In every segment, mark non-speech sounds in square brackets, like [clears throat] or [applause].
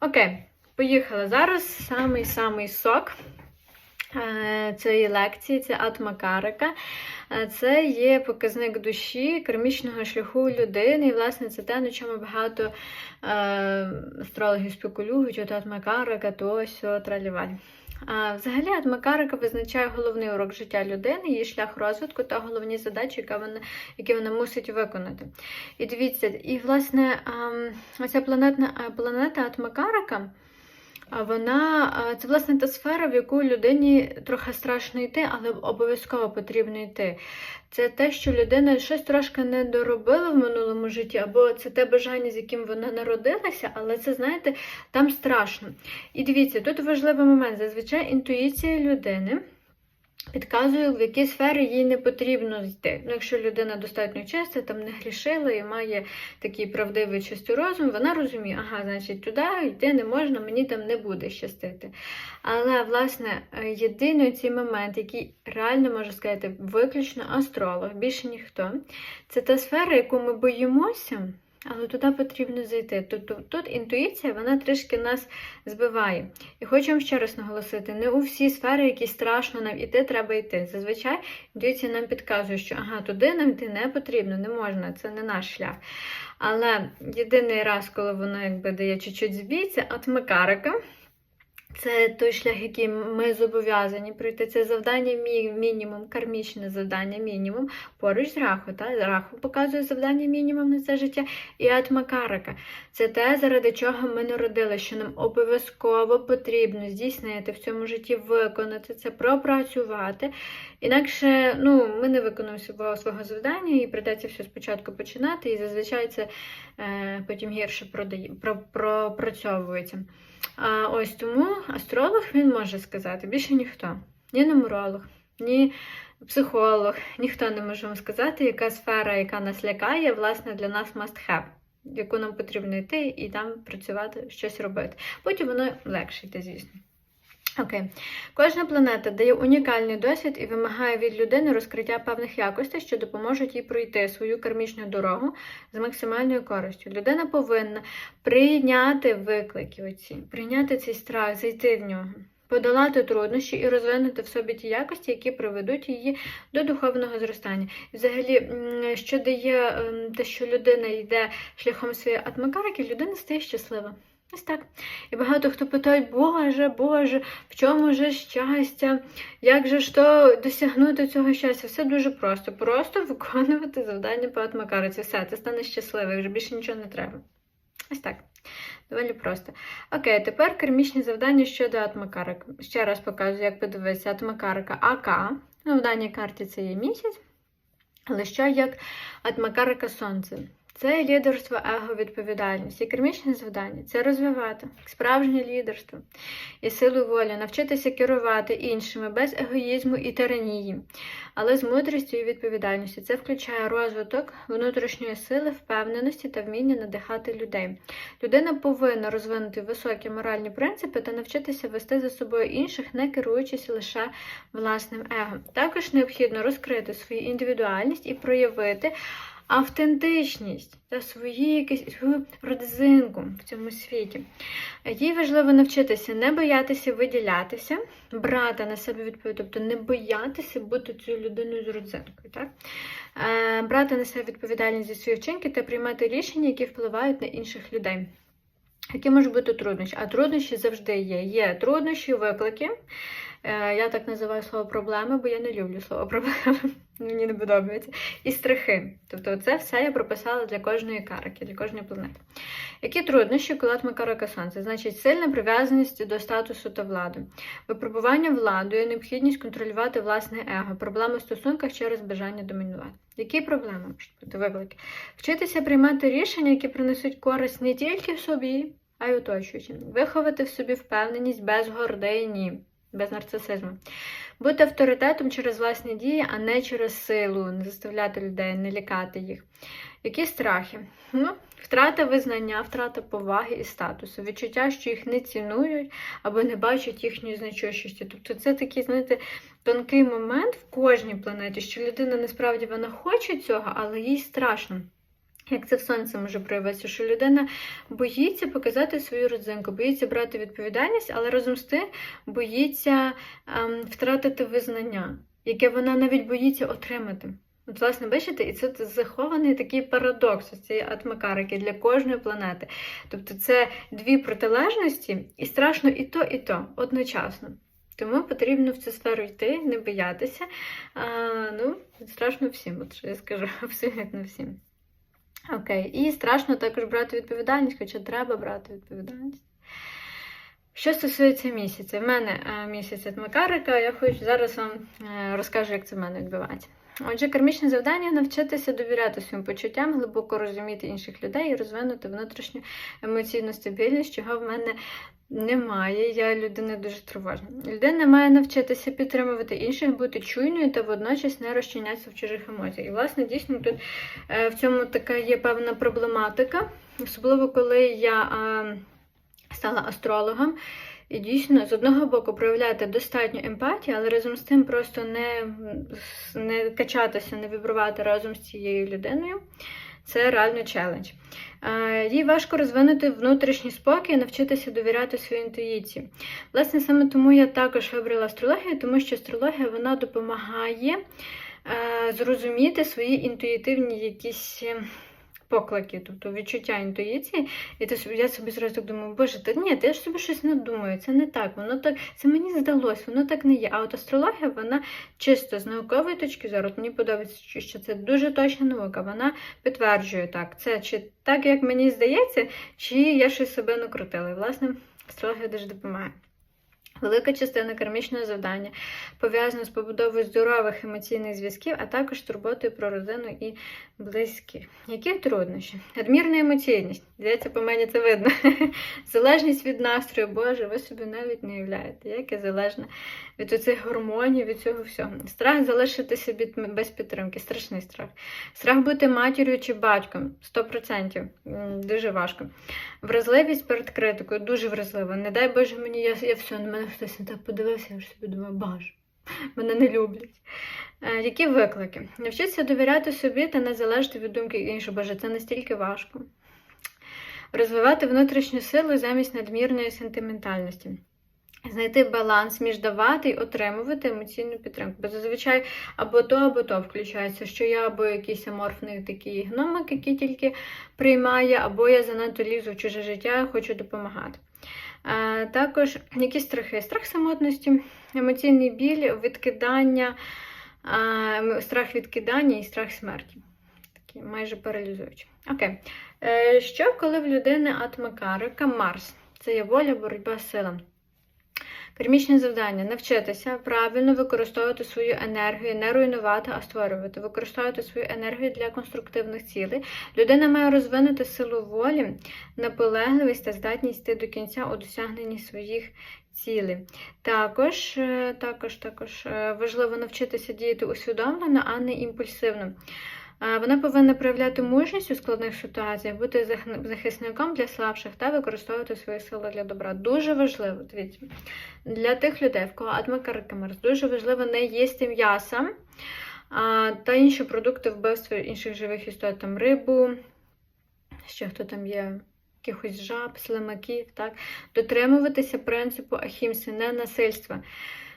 Окей, поїхали. Зараз самий-самий сок е, цієї лекції це атмакарика. Е, Це є показник душі, кармічного шляху людини. І, власне, це те, на чому багато е, астрологів спекулюють, от атмакарика, то сьо, траліваль. Взагалі атмакарика визначає головний урок життя людини, її шлях розвитку та головні задачі, які вона, які вона мусить виконати. І дивіться, і власне ця планетна планета Атмакарика, а вона це власне та сфера, в яку людині трохи страшно йти, але обов'язково потрібно йти. Це те, що людина щось трошки не доробила в минулому житті, або це те бажання, з яким вона народилася, але це, знаєте, там страшно. І дивіться, тут важливий момент. Зазвичай інтуїція людини підказує, в які сфери їй не потрібно йти. Ну, якщо людина достатньо чиста, там не грішила і має такий правдивий чистий розум, вона розуміє, ага, значить, туди йти не можна, мені там не буде щастити. Але, власне, єдиний цей момент, який реально можу сказати, виключно астролог, більше ніхто, це та сфера, яку ми боїмося. Але туди потрібно зайти. Тут, тут, інтуїція вона трішки нас збиває. І хочу вам ще раз наголосити: не у всі сфери, які страшно нам іти, треба йти. Зазвичай інтуїція нам підказує, що ага, туди нам йти не потрібно, не можна, це не наш шлях. Але єдиний раз, коли воно якби дає чуть-чуть збійця, от атмакарика. Це той шлях, який ми зобов'язані пройти. Це завдання мі- мінімум, кармічне завдання мінімум поруч з раху. Та? Раху показує завдання мінімум на це життя. І атмакарика це те, заради чого ми народилися, що нам обов'язково потрібно здійснити в цьому житті, виконати це, пропрацювати. Інакше ну, ми не виконуємо свого, завдання і придеться все спочатку починати, і зазвичай це е, потім гірше продає, про, пропрацьовується. А, ось тому астролог він може сказати, більше ніхто. Ні нумеролог, ні психолог, ніхто не може вам сказати, яка сфера, яка нас лякає, власне, для нас must have, яку нам потрібно йти і там працювати, щось робити. Потім воно легше йти, звісно. Окей. Кожна планета дає унікальний досвід і вимагає від людини розкриття певних якостей, що допоможуть їй пройти свою кармічну дорогу з максимальною користю. Людина повинна прийняти виклики, оці, прийняти цей страх, зайти в нього, подолати труднощі і розвинути в собі ті якості, які приведуть її до духовного зростання. І Взагалі, що дає ем, те, що людина йде шляхом своєї атмакарики, людина стає щаслива. Ось так. І багато хто питає, Боже, Боже, в чому же щастя? Як же ж то досягнути цього щастя? Все дуже просто. Просто виконувати завдання по атмакариці. Все, ти станеш щасливий, вже більше нічого не треба. Ось так. Доволі просто. Окей, тепер кармічні завдання щодо атмакарик. Ще раз показую, як подивитися. Атмакарика АК. Ну, в даній карті це є місяць. Але що як атмакарика Сонце? Це лідерство, его, відповідальність і кармічне завдання це розвивати справжнє лідерство і силу волі, навчитися керувати іншими без егоїзму і тиранії, але з мудрістю і відповідальністю. Це включає розвиток внутрішньої сили, впевненості та вміння надихати людей. Людина повинна розвинути високі моральні принципи та навчитися вести за собою інших, не керуючись лише власним его. Також необхідно розкрити свою індивідуальність і проявити автентичність та свої якісь свою родзинку в цьому світі. Їй важливо навчитися не боятися виділятися, брати на себе відповідь, тобто не боятися бути цією людиною з родзинкою. Так? Е, брати на себе відповідальність за свої вчинки та приймати рішення, які впливають на інших людей. Які можуть бути труднощі? А труднощі завжди є. Є труднощі, виклики. Е, Я так називаю слово проблеми, бо я не люблю слово проблеми. Мені не подобається. І страхи. Тобто, це все я прописала для кожної карики, для кожної планети. Які труднощі, коли карика сонце? Значить, сильна прив'язаність до статусу та влади, випробування владою, необхідність контролювати власне его, проблеми в стосунках через бажання домінувати. Які проблеми можуть бути виклики? Вчитися приймати рішення, які принесуть користь не тільки собі, а й оточуючим. Виховати в собі впевненість без гордині, без нарцисизму. Бути авторитетом через власні дії, а не через силу, не заставляти людей, не лякати їх. Які страхи? Ну, втрата визнання, втрата поваги і статусу, відчуття, що їх не цінують або не бачать їхньої значущості. Тобто це такий, знаєте, тонкий момент в кожній планеті, що людина насправді вона хоче цього, але їй страшно. Як це в сонці може проявитися, що людина боїться показати свою родзинку, боїться брати відповідальність, але разом з тим боїться ем, втратити визнання, яке вона навіть боїться отримати. От, власне, бачите, і це захований такий парадокс цієї атмакарики для кожної планети. Тобто це дві протилежності, і страшно і то, і то одночасно. Тому потрібно в цю сферу йти, не боятися. А, ну, страшно всім, от що я скажу, [laughs] абсолютно всім. Окей, і страшно також брати відповідальність, хоча треба брати відповідальність. Що стосується місяця, в мене місяць місяць Макарика, я хочу зараз вам е, розкажу, як це в мене відбувається. Отже, кармічне завдання навчитися довіряти своїм почуттям, глибоко розуміти інших людей і розвинути внутрішню емоційну стабільність, чого в мене немає. Я людина дуже тривожна. Людина має навчитися підтримувати інших, бути чуйною та водночас не розчинятися в чужих емоціях. І, власне, дійсно тут е, в цьому така є певна проблематика, особливо коли я е, стала астрологом. І дійсно, з одного боку, проявляти достатньо емпатії, але разом з тим просто не, не качатися, не вібрувати разом з цією людиною. Це реально челендж. Їй важко розвинути внутрішній спокій і навчитися довіряти своїй інтуїції. Власне, саме тому я також вибрала астрологію, тому що астрологія вона допомагає зрозуміти свої інтуїтивні якісь. Поклики, тобто відчуття інтуїції, і собі, я собі зразу так думаю, боже, та ні, ти ж собі щось надумаю, це не так, воно так, це мені здалось, воно так не є. А от астрологія, вона чисто з наукової точки зору, мені подобається, що це дуже точна наука, вона підтверджує так, це чи так, як мені здається, чи я щось себе накрутила. І, власне, астрологія дуже допомагає. Велика частина кармічного завдання пов'язана з побудовою здорових емоційних зв'язків, а також турботою про родину і близьких. Які труднощі? Надмірна емоційність. Здається, по мені це видно. [laughs] Залежність від настрою, Боже, ви собі навіть не уявляєте, як я залежна від оцих гормонів, від цього всього. Страх залишитися без підтримки, страшний страх. Страх бути матір'ю чи батьком 100%. Дуже важко. Вразливість перед критикою, дуже вразлива. Не дай Боже мені, я, я все, мене хтось не так подивився, я вже собі думаю, боже, мене не люблять. Е, які виклики? Навчитися довіряти собі та не залежати від думки інших, боже, це настільки важко. Розвивати внутрішню силу замість надмірної сентиментальності. Знайти баланс між давати і отримувати емоційну підтримку. Бо зазвичай або то, або то включається, що я або якийсь аморфний такий гномик, який тільки приймає, або я занадто лізу в чуже життя, хочу допомагати. Також якісь страхи? Страх самотності, емоційний біль, відкидання, страх відкидання і страх смерті. Такі майже паралізуючі. Окей. Е, що, коли в людини атмакарика Марс? Це є воля, боротьба з силами. Кармічне завдання навчитися правильно використовувати свою енергію, не руйнувати, а створювати, використовувати свою енергію для конструктивних цілей. Людина має розвинути силу волі, наполегливість та здатність йти до кінця у досягненні своїх цілей. Також, е, також, також е, важливо навчитися діяти усвідомлено, а не імпульсивно. Вона повинна проявляти мужність у складних ситуаціях, бути захисником для слабших та використовувати свої сили для добра. Дуже важливо, дивіться, для тих людей, в кого атмакарикамерс, дуже важливо не їсти м'яса а, та інші продукти вбивства інших живих істот, там рибу, ще хто там є, якихось жаб, слимаків, так? Дотримуватися принципу ахімси, не.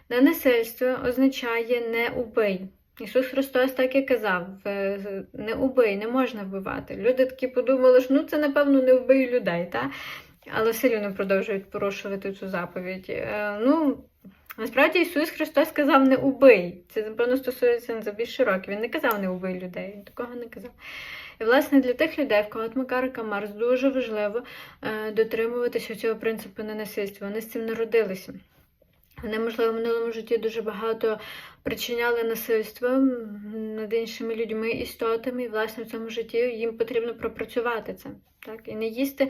Ненасильство означає не убий. Ісус Христос так і казав: не убий, не можна вбивати. Люди такі подумали, що ну це, напевно, не вбий людей, та? але все рівно продовжують порушувати цю заповідь. Е, ну, насправді Ісус Христос сказав не убий. Це, напевно, стосується за більш широке. Він не казав не убий людей, він такого не казав. І, власне, для тих людей, в кого Макарика Марс, дуже важливо е, дотримуватися цього принципу ненасильства. Вони з цим народилися. Вони, можливо, в минулому житті дуже багато причиняли насильство над іншими людьми, істотами, і власне в цьому житті їм потрібно пропрацювати це. Так? І не їсти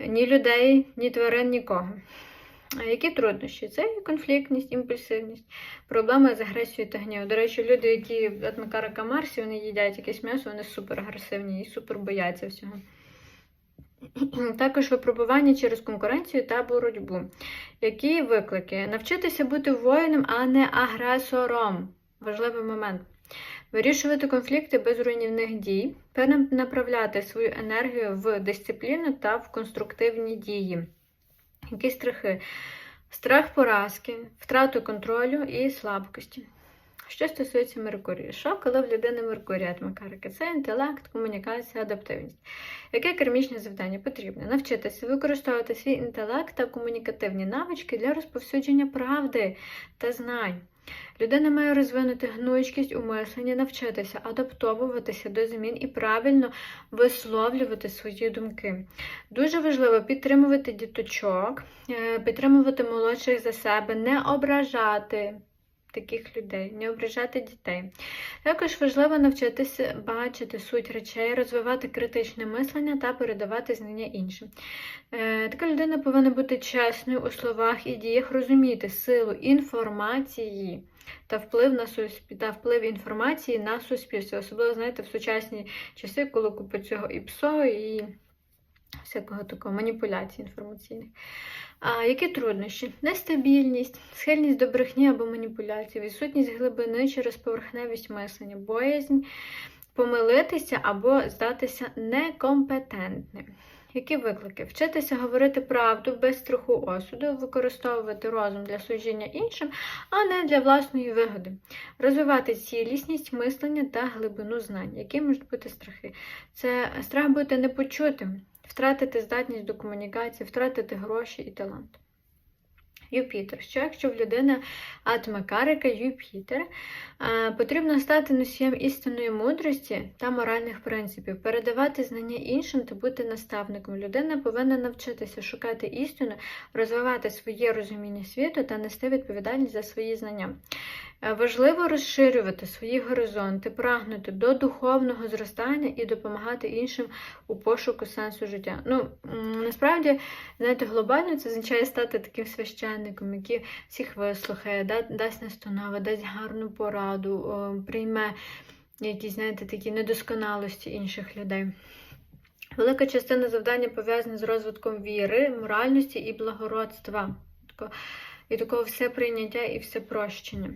ні людей, ні тварин, нікого. А які труднощі? Це конфліктність, імпульсивність, проблеми з агресією та гнівом. До речі, люди, які від Макарака Марсі, вони їдять якесь м'ясо, вони супер агресивні і супер бояться всього. [clears throat] Також випробування через конкуренцію та боротьбу. Які виклики? Навчитися бути воїном, а не агресором. Важливий момент. Вирішувати конфлікти без руйнівних дій, перенаправляти свою енергію в дисципліну та в конструктивні дії. Які страхи? Страх поразки, втрату контролю і слабкості. Що стосується Меркурію, що коли в людини Меркурія атмакарика? Це інтелект, комунікація, адаптивність. Яке кармічне завдання потрібно? Навчитися використовувати свій інтелект та комунікативні навички для розповсюдження правди та знань. Людина має розвинути гнучкість у мисленні, навчитися адаптовуватися до змін і правильно висловлювати свої думки. Дуже важливо підтримувати діточок, е, підтримувати молодших за себе, не ображати таких людей, не ображати дітей. Також важливо навчитися бачити суть речей, розвивати критичне мислення та передавати знання іншим. Е, Така людина повинна бути чесною у словах і діях, розуміти силу інформації та вплив на суспіль... та вплив інформації на суспільство. Особливо, знаєте, в сучасні часи, коли купить цього і ПСО, і всякого такого маніпуляцій інформаційних. А які труднощі? Нестабільність, схильність до брехні або маніпуляцій, відсутність глибини через поверхневість мислення, боязнь помилитися або здатися некомпетентним. Які виклики? Вчитися говорити правду без страху осуду, використовувати розум для служіння іншим, а не для власної вигоди, розвивати цілісність мислення та глибину знань. Які можуть бути страхи? Це страх бути непочутим, втратити здатність до комунікації, втратити гроші і талант. Юпітер. Що якщо в людини атома карика Юпітер, потрібно стати носієм істинної мудрості та моральних принципів, передавати знання іншим та бути наставником. Людина повинна навчитися шукати істину, розвивати своє розуміння світу та нести відповідальність за свої знання. Е, Важливо розширювати свої горизонти, прагнути до духовного зростання і допомагати іншим у пошуку сенсу життя. Ну, насправді, знаєте, глобально це означає стати таким священником, який всіх вислухає, да- дасть настанови, дасть гарну пораду, прийме якісь, знаєте, такі недосконалості інших людей. Велика частина завдання пов'язана з розвитком віри, моральності і благородства. І такого все прийняття і все прощення.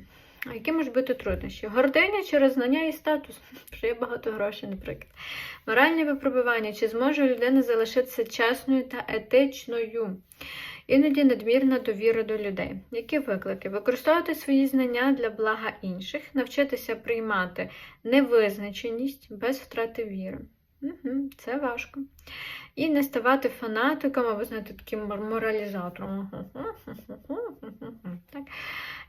А які можуть бути труднощі? Гординя через знання і статус, [laughs] що є багато грошей, наприклад. Моральні випробування, чи зможе людина залишитися чесною та етичною. Іноді надмірна довіра до людей. Які виклики? Використовувати свої знання для блага інших, навчитися приймати невизначеність без втрати віри. Угу, це важко. І не ставати фанатиком або знаєте, таким моралізатором. Так.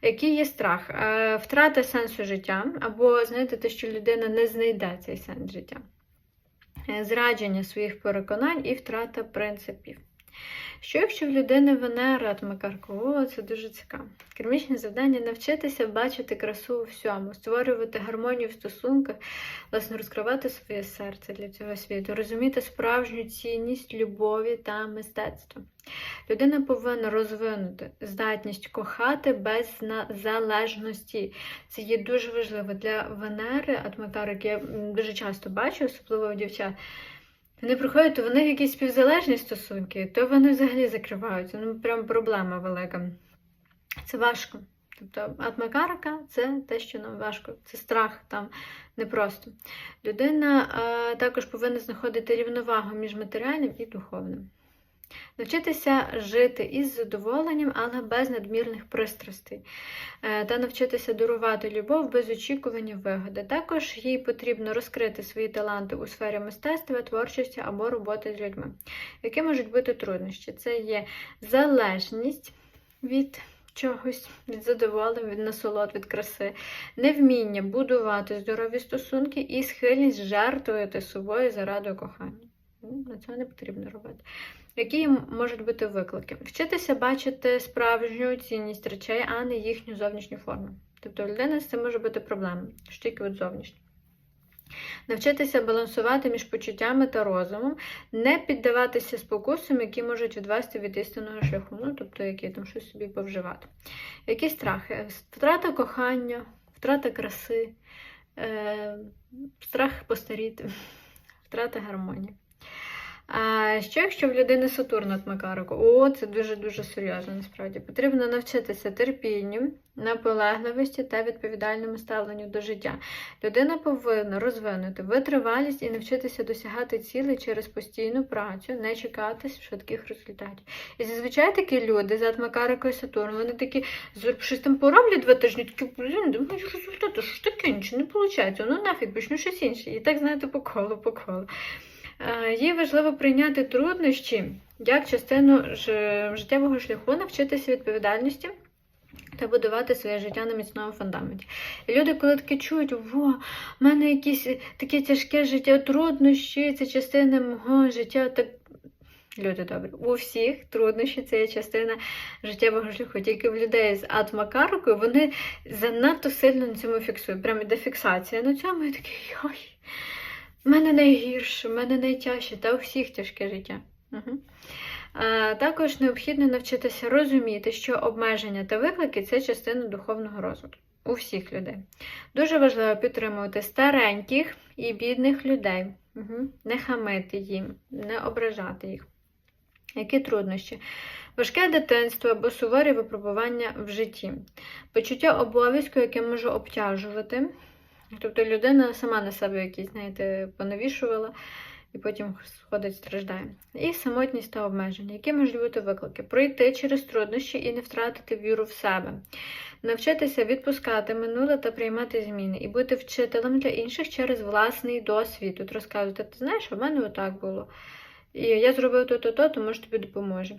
Який є страх? Е, Втрата сенсу життя, або знаєте, те, що людина не знайде цей сенс життя. Е, Зрадження своїх переконань і втрата принципів. Що якщо в людини Венера атмакарка? О, це дуже цікаво. Кермічне завдання навчитися бачити красу у всьому, створювати гармонію в стосунках, власне, розкривати своє серце для цього світу, розуміти справжню цінність любові та мистецтва. Людина повинна розвинути здатність кохати без залежності. Це є дуже важливо для Венери, атмакарик. Я дуже часто бачу, особливо у дівчат. Вони приходять, то в них якісь співзалежні стосунки, то вони взагалі закриваються. Ну, прям проблема велика. Це важко. Тобто атмакарика це те, що нам важко. Це страх там непросто. Людина е, також повинна знаходити рівновагу між матеріальним і духовним. Навчитися жити із задоволенням, але без надмірних пристрастей, Е, та навчитися дарувати любов без очікування вигоди. Також їй потрібно розкрити свої таланти у сфері мистецтва, творчості або роботи з людьми. Які можуть бути труднощі? Це є залежність від чогось, від задоволення, від насолод, від краси, невміння будувати здорові стосунки і схильність жертвувати собою заради кохання. Ну, На цього не потрібно робити. Які можуть бути виклики? Вчитися бачити справжню цінність речей, а не їхню зовнішню форму. Тобто у людини з цим може бути проблема, що тільки от зовнішнє. Навчитися балансувати між почуттями та розумом, не піддаватися спокусам, які можуть відвести від істинного шляху, ну, тобто які там щось собі повживати. Які страхи? Втрата кохання, втрата краси, е, страх постаріти, втрата гармонії. Ще якщо в людини Сатурн от Макарику, о, це дуже-дуже серйозно насправді. Потрібно навчитися терпінню, наполегливості та відповідальному ставленню до життя. Людина повинна розвинути витривалість і навчитися досягати цілей через постійну працю, не чекати швидких результатів. І зазвичай такі люди з Макарику і Сатурн, вони такі щось там пороблять два тижні, такі, блін, думаю, результати, що ж таке, нічого не виходить, ну нафіг, почну щось інше. І так, знаєте, по колу, по колу. Е, Їй важливо прийняти труднощі як частину життєвого шляху, навчитися відповідальності та будувати своє життя на міцному фундаменті. І люди, коли таке чують, во, в мене якесь таке тяжке життя, труднощі, це частина мого життя. Так люди добрі, у всіх труднощі це є частина життєвого шляху. Тільки в людей з атмакаркою вони занадто сильно на цьому фіксують. Прямо йде фіксація на цьому і такий йой. У мене найгірше, в мене найтяжче, та у всіх тяжке життя. Угу. А, також необхідно навчитися розуміти, що обмеження та виклики це частина духовного розвитку у всіх людей. Дуже важливо підтримувати стареньких і бідних людей, угу. не хамити їм, не ображати їх. Які труднощі? Важке дитинство або суворі випробування в житті, почуття обов'язку, яке може обтяжувати. Тобто людина сама на себе якісь, знаєте, понавішувала і потім ходить, страждає. І самотність та обмеження. Які можуть бути виклики? Пройти через труднощі і не втратити віру в себе, навчитися відпускати минуле та приймати зміни, і бути вчителем для інших через власний досвід. Тут розказувати, ти знаєш, у мене отак було. І я зробив то-то, то, то може тобі допоможе.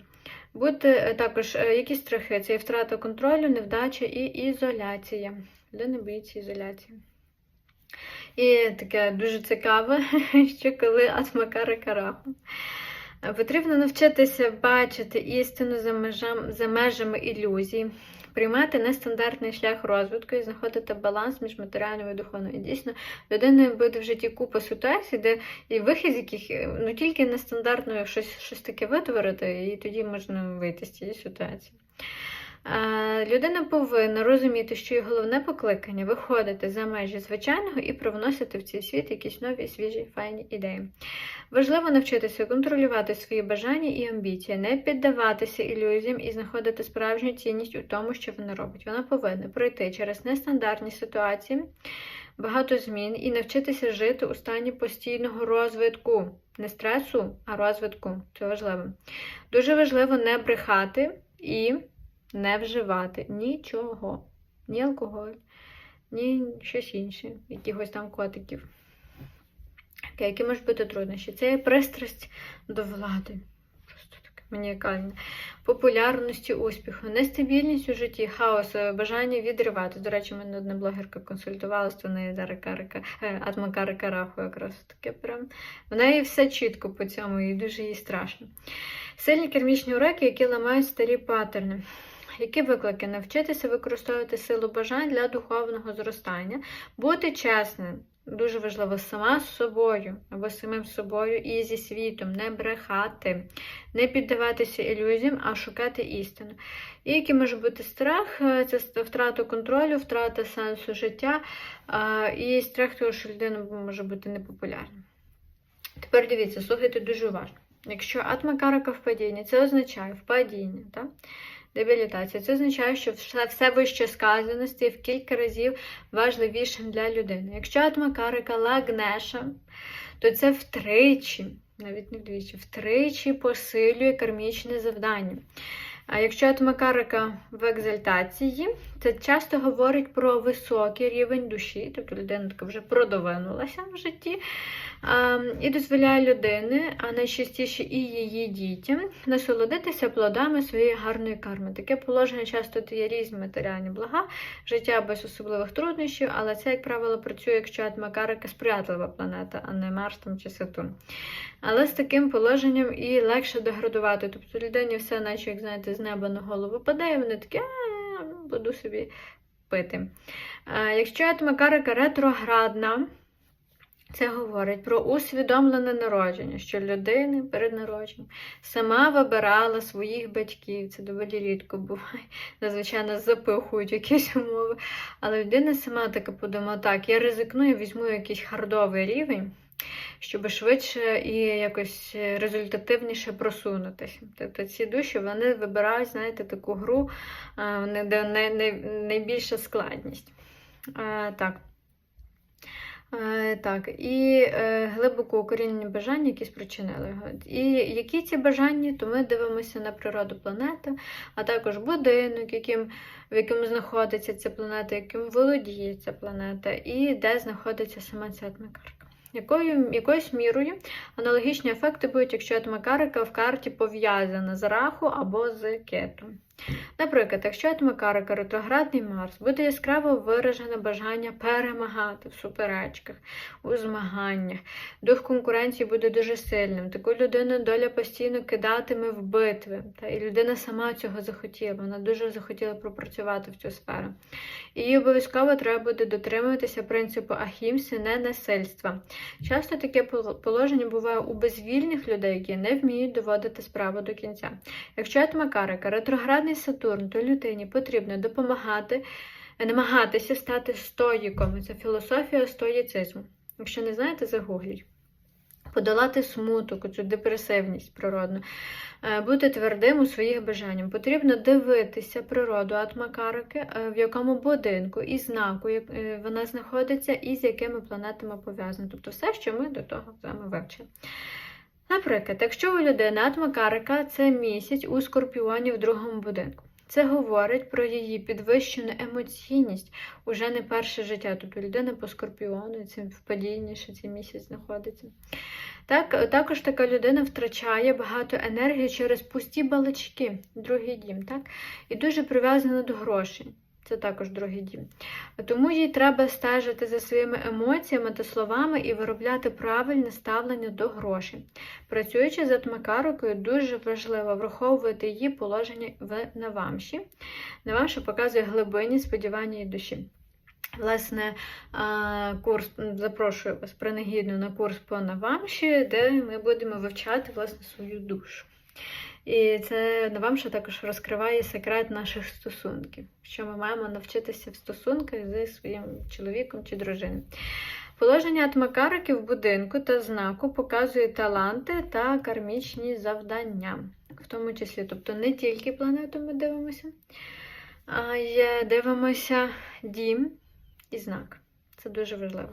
Бути е, також е, які страхи? Це і втрата контролю, невдача і ізоляція. Людина боїться ізоляції. І таке дуже цікаве, [laughs] що коли атмакара караху. Потрібно навчитися бачити істину за, межам, за межами ілюзій, приймати нестандартний шлях розвитку і знаходити баланс між матеріальною і духовною. І дійсно, людина буде в житті купа ситуацій, де і вихід з яких ну тільки нестандартно щось, щось таке витворити, і тоді можна вийти з цієї ситуації. Людина повинна розуміти, що її головне покликання виходити за межі звичайного і привносити в цей світ якісь нові, свіжі, файні ідеї. Важливо навчитися контролювати свої бажання і амбіції, не піддаватися ілюзіям і знаходити справжню цінність у тому, що вона робить. Вона повинна пройти через нестандартні ситуації, багато змін і навчитися жити у стані постійного розвитку. Не стресу, а розвитку. Це важливо. Дуже важливо не брехати і не вживати нічого, ні алкоголь, ні щось інше, якихось там котиків. Які можуть бути труднощі? Це є пристрасть до влади. Просто таке маніакальне. Популярності, успіху, нестабільність у житті, хаос, е, бажання відривати. До речі, мене одна блогерка консультувалась, то в неї зараз карика, е, атмакари якраз таке прям. В неї все чітко по цьому, і дуже їй страшно. Сильні кермічні уроки, які ламають старі паттерни. Які виклики? Навчитися використовувати силу бажань для духовного зростання, бути чесним, дуже важливо, сама з собою або самим собою і зі світом, не брехати, не піддаватися ілюзіям, а шукати істину. І який може бути страх, це втрата контролю, втрата сенсу життя і страх того, що людина може бути непопулярна. Тепер дивіться, слухайте дуже уважно. Якщо атмакарака в падінні, це означає впадіння. Так? Дебілітація. Це означає, що все, вище сказаності в кілька разів важливішим для людини. Якщо атмакарика лагнеша, то це втричі, навіть не вдвічі, втричі посилює кармічне завдання. А якщо атмакарика в екзальтації, це часто говорить про високий рівень душі, тобто людина така вже продовинулася в житті, і дозволяє людини, а найчастіше і її дітям, насолодитися плодами своєї гарної карми. Таке положення часто дає різні матеріальні блага, життя без особливих труднощів, але це, як правило, працює, якщо атмакарика сприятлива планета, а не Марс там, чи Сатурн. Але з таким положенням і легше деградувати. Тобто людині все, наче, як знаєте, з неба на голову падає, вони такі, буду собі пити. А, якщо атмакарика ретроградна, це говорить про усвідомлене народження, що людина перед народженням сама вибирала своїх батьків. Це доволі рідко буває. Надзвичайно запихують якісь умови. Але людина сама така подумала, так, я ризикну, я візьму якийсь хардовий рівень, щоб швидше і якось результативніше просунутися. Тобто ці душі вони вибирають, знаєте, таку гру, е, де най- най- найбільша складність. Е, Так. Е, Так, і е, глибоко укорінені бажання, які спричинили його. І які ці бажання, то ми дивимося на природу планети, а також будинок, яким, в якому знаходиться ця планета, яким володіє ця планета, і де знаходиться сама ця атмакарка. Якою, якоюсь мірою аналогічні ефекти будуть, якщо атмакарика в карті пов'язана з раху або з кетом. Наприклад, якщо атмакарика ретроградний Марс, буде яскраво виражене бажання перемагати в суперечках, у змаганнях. Дух конкуренції буде дуже сильним. Таку людину доля постійно кидатиме в битви. Та, і людина сама цього захотіла, вона дуже захотіла пропрацювати в цю сферу. І їй обов'язково треба буде дотримуватися принципу ахімси, не насильства. Часто таке положення буває у безвільних людей, які не вміють доводити справу до кінця. Якщо атмакарика ретроградний Сатурн, то людині потрібно допомагати, намагатися стати стоїком. Це філософія стоїцизму. Якщо не знаєте, загугліть. Подолати смуток, цю депресивність природну, Е, бути твердим у своїх бажаннях. Потрібно дивитися природу атмакарики, е, в якому будинку і знаку е, вона знаходиться, і з якими планетами пов'язана. Тобто все, що ми до того з вами вивчили. Наприклад, якщо у людини атмакарика це місяць у скорпіоні в другому будинку. Це говорить про її підвищену емоційність уже не перше життя. Тобто людина по скорпіону, і це в падінні, цей місяць знаходиться. Так, також така людина втрачає багато енергії через пусті балачки, другий дім, так? І дуже прив'язана до грошей. Це також другий дім. Тому їй треба стежити за своїми емоціями та словами і виробляти правильне ставлення до грошей. Працюючи з атмакарикою, дуже важливо враховувати її положення в Навамші. Навамша показує глибині сподівання і душі. Власне, курс запрошую вас принагідно на курс по Навамші, де ми будемо вивчати власне свою душу. І це Навамша також розкриває секрет наших стосунків, що ми маємо навчитися в стосунках зі своїм чоловіком чи дружиною. Положення атмакарики в будинку та знаку показує таланти та кармічні завдання, в тому числі, тобто не тільки планету ми дивимося, а й дивимося дім і знак. Це дуже важливо.